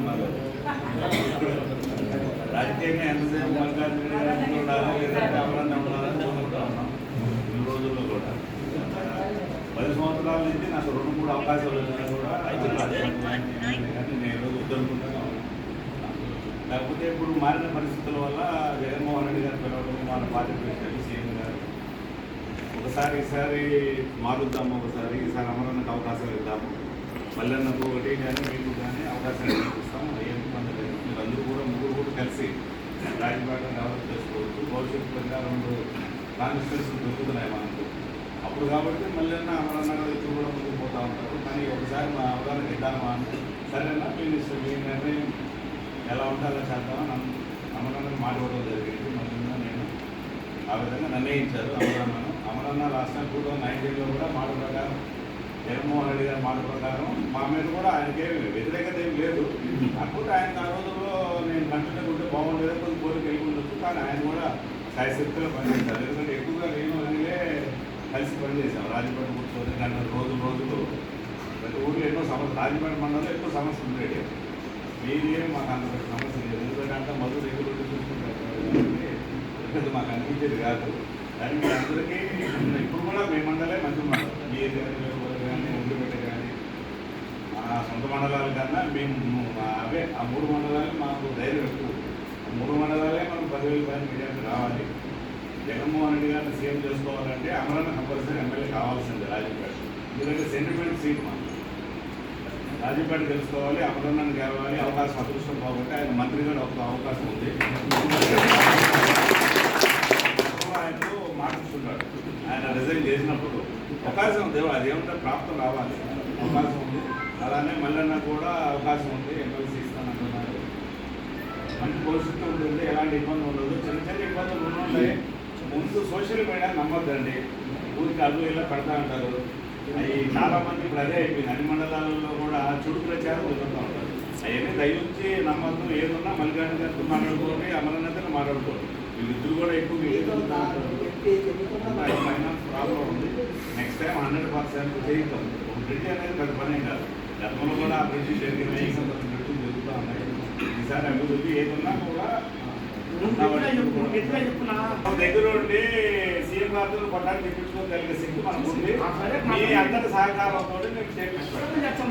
ఉన్నారు రాజకీయంగా ఎంతసేపు మల్లికార్జున గారు ఉండాలి లేదంటే ఎవరన్నా ఉండాలని కోరుకుంటా ఉన్నాం. ఈ రోజుల్లో కూడా. పది సంవత్సరాల నుంచి నాకు రెండు మూడు అవకాశాలు వచ్చినా కూడా కానీ నేను వద్దనుకుంటున్నాను లేకపోతే ఇప్పుడు మారిన పరిస్థితుల వల్ల జగన్మోహన్ రెడ్డి గారు పిలవడం మన పార్టీ ప్రెసిడెంట్ సీఎం గారు. ఒకసారి ఈసారి మారుద్దాము ఒకసారి ఈసారి అమరానికి అవకాశాలు ఇద్దాము. మల్లన్నకు ఒకటి కానీ మీకు కానీ అవకాశాలు ఏం ఇబ్బంది మీరు అందరూ కూడా ముగ్గురు కూడా కలిసి రాజపేట డెవలప్ చేసుకోవచ్చు. భవిష్యత్తు ప్రకారంలో కాన్స్టిట్యూన్స్ దొరుకుతున్నాయి మనకు. అప్పుడు కాబట్టి మళ్ళీ అమరన్న ఇప్పుడు కూడా ముందుకు పోతా ఉంటారు. కానీ ఒకసారి మా అవగాహన ఇద్దామా అని సరేనా మీ మీ నిర్ణయం ఎలా ఉండాలో అలా చేద్దామని అన్న- మాట్లాడడం జరిగింది. మళ్ళీ నేను ఆ విధంగా నిర్ణయించారు అమరన్నను. Amaranna last time two thousand నైన్టీన్లో కూడా మాట ప్రకారం జగన్మోహన్ రెడ్డి గారి మాట ప్రకారం మా మీద కూడా ఆయనకేమి వ్యతిరేకత ఏం లేదు. కాకపోతే ఆయన ఆ రోజుల్లో నేను కంటిన్యూ ఉంటే బాగుండేది కొంచెం కోరిక వెళ్ళి ఉండొచ్చు కానీ ఆయన కూడా సాయశక్తిలో పనిచేశారు. ఎందుకంటే ఎక్కువగా నేను అనిలే కలిసి పనిచేశాం. రాజపేట కూర్చొని గంట రోజు రోజులు. ప్రతి ఊళ్ళో ఎన్నో సమస్య రాజపేట మండలంలో ఎక్కువ సమస్య ఉండేది మీరే మాకు అంత సమస్య లేదు. ఎందుకంటే అంతా మధుర దగ్గర చూసుకుంటారు. మాకు అనిపించేది కాదు. దానికి అందరికీ ఇప్పుడు కూడా మీ మండలే మంచి మండలం. మీ ఏరియా కానీ ఉండిపెట్ట కానీ మా సొంత మండలాల కన్నా మేము అవే ఆ మూడు మండలాలు మాకు ధైర్యం ఎక్కువ. ఆ మూడు మండలాలే మనం పదివేల పైన మీడియాకి రావాలి. జగన్మోహన్ రెడ్డి గారిని సీఎం చేసుకోవాలంటే అమరాన్ని కంపల్సరీ ఎమ్మెల్యే కావాల్సిందే రాజపేట ఎందుకంటే సెంటిమెంట్ సీట్ మాకు రాజీపేట తెలుసుకోవాలి అమరన్నను గెలవాలి అవకాశం అదృష్టం కాబట్టి ఆయన మంత్రిగా ఒక అవకాశం ఉంది. ఆయన చేసినప్పుడు అవకాశం ఉంది. అదేమంటే ప్రాప్తం రావాలి అవకాశం ఉంది. అలానే మల్లన్న కూడా అవకాశం ఉంది. ఎమ్మెల్సీ ఇస్తానంటున్నారు మంచి పరిస్థితి ఉంటుంది ఎలాంటి ఇబ్బంది ఉండదు. చిన్న చిన్న ఇబ్బందులు ఉన్నాయి ముందు సోషల్ మీడియా నమ్మద్దండి. ఊరికి అల్లు ఇలా పెడతా ఉంటారు. అవి చాలామంది ఇప్పుడు అదే అయిపోయింది. అన్ని మండలాలలో కూడా చుడు ప్రచారం వదులుతూ ఉంటారు. అవన్నీ దయించి నమ్మద్దు. ఏదున్నా మల్లికార్జున గారితో మాట్లాడుకోండి అమరనాథ్తో మాట్లాడుకోండి. వీళ్ళిద్దరు కూడా ఎక్కువ ఫైనాన్స్ ప్రాబ్లం ఉంది. నెక్స్ట్ టైం హండ్రెడ్ పర్సెంట్ చేయిద్దాం. ఒక బ్రిడ్జ్ అనేది పెద్ద పనే కాదు. గతంలో కూడా ఆ బ్రిడ్జ్ జరిగినాయి కొంత బ్రిడ్జ్ జరుగుతూ ఉన్నాయి. ఈసారి అభివృద్ధి ఏదున్నా కూడా దగ్గర ఉండి సీఎం గారితో కొట్టాన్ని తెప్పించుకోగలిగే శక్తి మనకు ఉంది మీ అందరి సహకారంతో చేపించుకోవాలి చేస్తాం